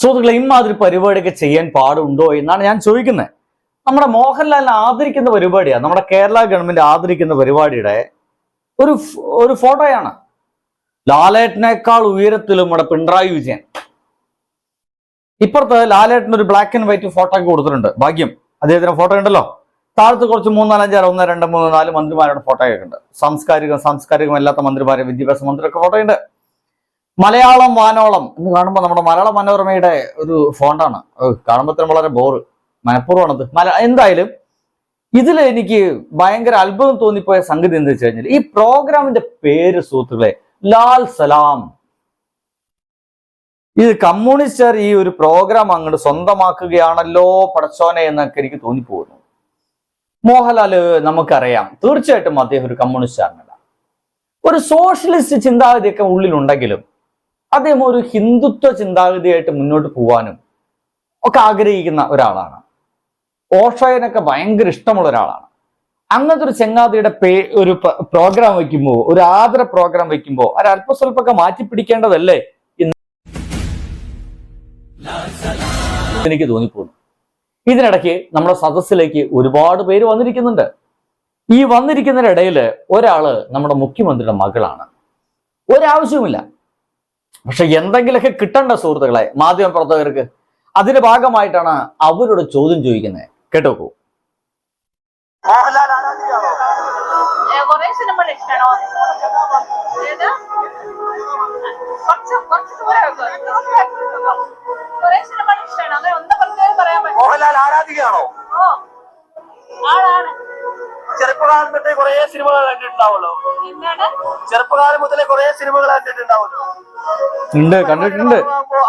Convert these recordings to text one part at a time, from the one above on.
സുഹൃത്തുക്കളെ ഇമാതിരി പരിപാടിയൊക്കെ ചെയ്യാൻ പാടുണ്ടോ എന്നാണ് ഞാൻ ചോദിക്കുന്നത്. നമ്മുടെ മോഹൻലാലിനെ ആദരിക്കുന്ന പരിപാടിയാണ് നമ്മുടെ കേരള ഗവൺമെന്റ് ആദരിക്കുന്ന പരിപാടിയുടെ ഒരു ഒരു ഫോട്ടോയാണ്. ലാലേട്ടനേക്കാൾ ഉയരത്തിലും നമ്മുടെ പിണറായി വിജയൻ. ഇപ്പുറത്ത് ലാലേട്ടൻ ഒരു ബ്ലാക്ക് ആൻഡ് വൈറ്റ് ഫോട്ടോ ഒക്കെ കൊടുത്തിട്ടുണ്ട്. ഭാഗ്യം അദ്ദേഹത്തിന്റെ ഫോട്ടോ ഉണ്ടല്ലോ. താഴത്ത് കുറച്ച് മൂന്നാലഞ്ചാറ് ഒന്ന് രണ്ട് മൂന്ന് നാല് മന്ത്രിമാരുടെ ഫോട്ടോ ഒക്കെ ഉണ്ട്. സാംസ്കാരികം സാംസ്കാരികം അല്ലാത്ത മന്ത്രിമാരെ വിദ്യാഭ്യാസ മന്ത്രിയൊക്കെ ഫോട്ടോ ഉണ്ട്. മലയാളം വാനോളം എന്ന് കാണുമ്പോൾ നമ്മുടെ മലയാള മനോരമയുടെ ഒരു ഫോണ്ടാണ് കാണുമ്പോൾ തന്നെ വളരെ ബോറ് മനഃപൂർവമാണത്. മല എന്തായാലും ഇതിൽ എനിക്ക് ഭയങ്കര അത്ഭുതം തോന്നിപ്പോയ സംഗതി എന്താ വെച്ച് കഴിഞ്ഞാൽ ഈ പ്രോഗ്രാമിന്റെ പേര് സുഹൃത്തുക്കളെ ലാൽ സലാം. ഇത് കമ്മ്യൂണിസ്റ്റർ ഈ ഒരു പ്രോഗ്രാം അങ്ങോട്ട് സ്വന്തമാക്കുകയാണല്ലോ പടച്ചോനെ എന്നൊക്കെ എനിക്ക് തോന്നിപ്പോകുന്നു. മോഹൻലാൽ നമുക്കറിയാം തീർച്ചയായിട്ടും അദ്ദേഹം ഒരു കമ്മ്യൂണിസ്റ്റ് ആണല്ല ഒരു സോഷ്യലിസ്റ്റ് ചിന്താഗതിയൊക്കെ ഉള്ളിലുണ്ടെങ്കിലും അദ്ദേഹം ഒരു ഹിന്ദുത്വ ചിന്താഗതിയായിട്ട് മുന്നോട്ട് പോവാനും ഒക്കെ ആഗ്രഹിക്കുന്ന ഒരാളാണ്. ഓഷോയനൊക്കെ ഭയങ്കര ഇഷ്ടമുള്ള ഒരാളാണ്. അങ്ങനത്തെ ഒരു ചെങ്ങാതിയുടെ പേ ഒരു പ്രോഗ്രാം വയ്ക്കുമ്പോൾ ഒരു ആദര പ്രോഗ്രാം വയ്ക്കുമ്പോൾ ഒരു അല്പ മാറ്റി പിടിക്കേണ്ടതല്ലേ എന്ന് എനിക്ക് തോന്നിപ്പോകുന്നു. ഇതിനിടയ്ക്ക് നമ്മുടെ സദസ്സിലേക്ക് ഒരുപാട് പേര് വന്നിരിക്കുന്നുണ്ട്. ഈ വന്നിരിക്കുന്നതിനിടയിൽ ഒരാൾ നമ്മുടെ മുഖ്യമന്ത്രിയുടെ മകളാണ്. ഒരാവശ്യവുമില്ല. പക്ഷെ എന്തെങ്കിലുമൊക്കെ കിട്ടണ്ട സുഹൃത്തുക്കളെ മാധ്യമ പ്രവർത്തകർക്ക് അതിന്റെ ഭാഗമായിട്ടാണ് അവരോട് ചോദ്യം ചോദിക്കുന്നത്. കേട്ടോക്കൂ മോഹൻലാൽ കുറച്ച് കുറച്ച് കുറെ കുറെ സിനിമകൾ കണ്ടിട്ടുണ്ടാവല്ലോ ചെറുപ്പകാലം മുതലേ കൊറേ സിനിമകൾ കണ്ടിട്ടുണ്ടാവല്ലോ ഉണ്ട് കണ്ടിട്ടുണ്ട്.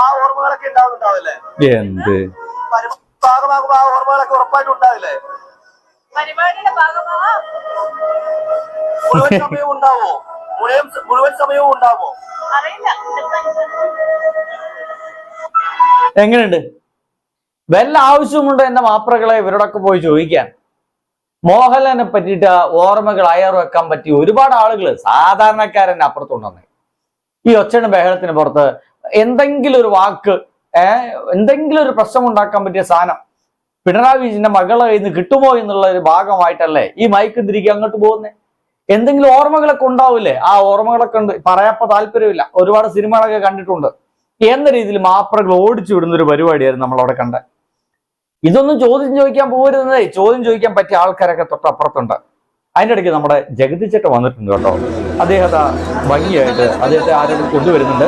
ആ ഓർമ്മകളൊക്കെ ഉണ്ടാവുന്നുണ്ടാവില്ലേ? എന്ത്? ഭാഗമാകുമ്പോ ആ ഓർമ്മകളൊക്കെ ഉറപ്പായിട്ട് ഉണ്ടാവില്ലേ? പരിപാടിയുടെ ഭാഗമാവാ. മുഴുവൻ സമയവും ഉണ്ടാവോ? മുഴുവൻ മുഴുവൻ സമയവും ഉണ്ടാവോ? അറിയില്ല. എങ്ങനെയുണ്ട്? വല്ല ആവശ്യമുണ്ടോ എന്റെ മാപ്രകളെ ഇവരോടൊക്കെ പോയി ചോദിക്കാൻ? മോഹൻലാലിനെ പറ്റിയിട്ട് ഓർമ്മകൾ അയർ വെക്കാൻ പറ്റിയ ഒരുപാട് ആളുകൾ സാധാരണക്കാരൻ അപ്പുറത്തുണ്ടെന്ന് ഈ ഒച്ചയുടെ ബഹളത്തിന് പുറത്ത് എന്തെങ്കിലും ഒരു വാക്ക് എന്തെങ്കിലും ഒരു പ്രശ്നം ഉണ്ടാക്കാൻ പറ്റിയ സാധനം പിണറായി വിജയന്റെ മകളെ നിന്ന് കിട്ടുമോ എന്നുള്ള ഒരു ഭാഗമായിട്ടല്ലേ ഈ മയക്ക് തിരികെ അങ്ങോട്ട് പോകുന്നേ? എന്തെങ്കിലും ഓർമ്മകളൊക്കെ ഉണ്ടാവില്ലേ? ആ ഓർമ്മകളൊക്കെ ഉണ്ട്. പറയാപ്പോ താല്പര്യമില്ല. ഒരുപാട് സിനിമകളൊക്കെ കണ്ടിട്ടുണ്ട്. എന്ന രീതിയിൽ മാപ്രകൾ ഓടിച്ചു വിടുന്ന ഒരു പരിപാടിയായിരുന്നു നമ്മൾ അവിടെ കണ്ടത്. ഇതൊന്നും ചോദ്യം ചോദിക്കാൻ പോകരുതെന്നേ ചോദ്യം ചോദിക്കാൻ പറ്റിയ ആൾക്കാരൊക്കെ തൊട്ടപ്പുറത്തുണ്ട്. അതിന്റെ ഇടയ്ക്ക് നമ്മുടെ ജഗതി ചേട്ടൻ വന്നിട്ടുണ്ട് കേട്ടോ. അദ്ദേഹത്തെ ഭംഗിയായിട്ട് അദ്ദേഹത്തെ ആരോടും കൊണ്ടുവരുന്നുണ്ട്.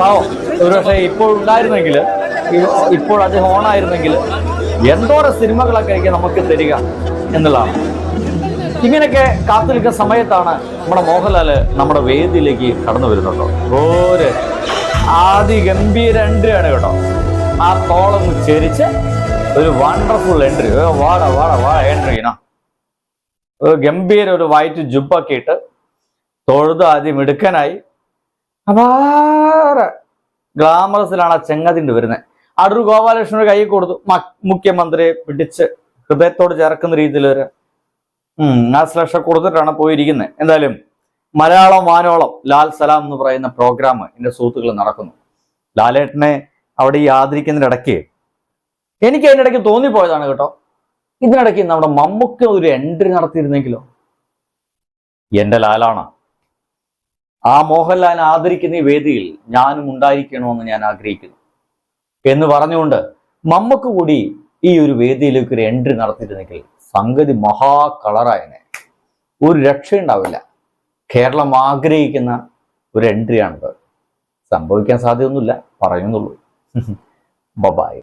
പാവം. ഒരുപക്ഷെ ഇപ്പോൾ ഉണ്ടായിരുന്നെങ്കിൽ ഇപ്പോൾ അദ്ദേഹം ഓണായിരുന്നെങ്കിൽ എന്തോരം സിനിമകളൊക്കെ ആയിരിക്കും നമുക്ക് തരിക എന്നുള്ളതാണ്. ഇങ്ങനെയൊക്കെ കാത്തു നിൽക്കുന്ന സമയത്താണ് നമ്മുടെ മോഹൻലാൽ നമ്മുടെ വേദിയിലേക്ക് കടന്നു വരുന്നുണ്ടോ ഒരു ആദിഗംഭീര എൻട്രി ആണ് കേട്ടോ. ആ തോളം ചെരിച്ച് ഒരു വണ്ടർഫുൾ എൻട്രി വാട വാട വാട എൻട്രി ഒരു ഗംഭീര ഒരു വൈറ്റ് ജുബൊക്കെ ഇട്ട് തൊഴുത് ആദ്യം മിടുക്കനായി. അപാര ഗ്ലാമറസിലാണ് ആ ചെങ്ങതിന്റെ വരുന്നത് അടൂർ ഗോപാലകൃഷ്ണന് കൈ കൊടുത്തു. മുഖ്യമന്ത്രിയെ പിടിച്ച് ഹൃദയത്തോട് ചേർക്കുന്ന രീതിയിൽ ഒരു ഉം, ആ സ്ലഷ കൊടുത്തിട്ടാണ് പോയിരിക്കുന്നത് എന്തായാലും മലയാളം വാനോളം ലാൽ സലാം എന്ന് പറയുന്ന പ്രോഗ്രാം എന്റെ സുഹൃത്തുക്കൾ നടക്കുന്നു. ലാലേട്ടനെ അവിടെ ഈ ആദരിക്കുന്നതിനിടയ്ക്ക് എനിക്ക് ഇടയ്ക്ക് തോന്നിപ്പോയതാണ് കേട്ടോ. ഇതിനിടയ്ക്ക് നമ്മുടെ മമ്മൂക്ക ഒരു എൻട്രി നടത്തിയിരുന്നെങ്കിലോ? എന്റെ ലാലാണ്. ആ മോഹൻലാലിനെ ആദരിക്കുന്ന ഈ വേദിയിൽ ഞാനും ഉണ്ടായിരിക്കണമെന്ന് ഞാൻ ആഗ്രഹിക്കുന്നു. എന്ന് പറഞ്ഞുകൊണ്ട് മമ്മക്ക് കൂടി ഈ ഒരു വേദിയിലേക്ക് ഒരു എൻട്രി നടത്തിയിരുന്നെങ്കിൽ സംഗതി മഹാ കളറായനെ ഒരു രക്ഷയുണ്ടാവില്ല. കേരളം ആഗ്രഹിക്കുന്ന ഒരു എൻട്രിയാണിത് സംഭവിക്കാൻ സാധ്യതയൊന്നുമില്ല. പറയുന്നുള്ളൂ. ബബായ്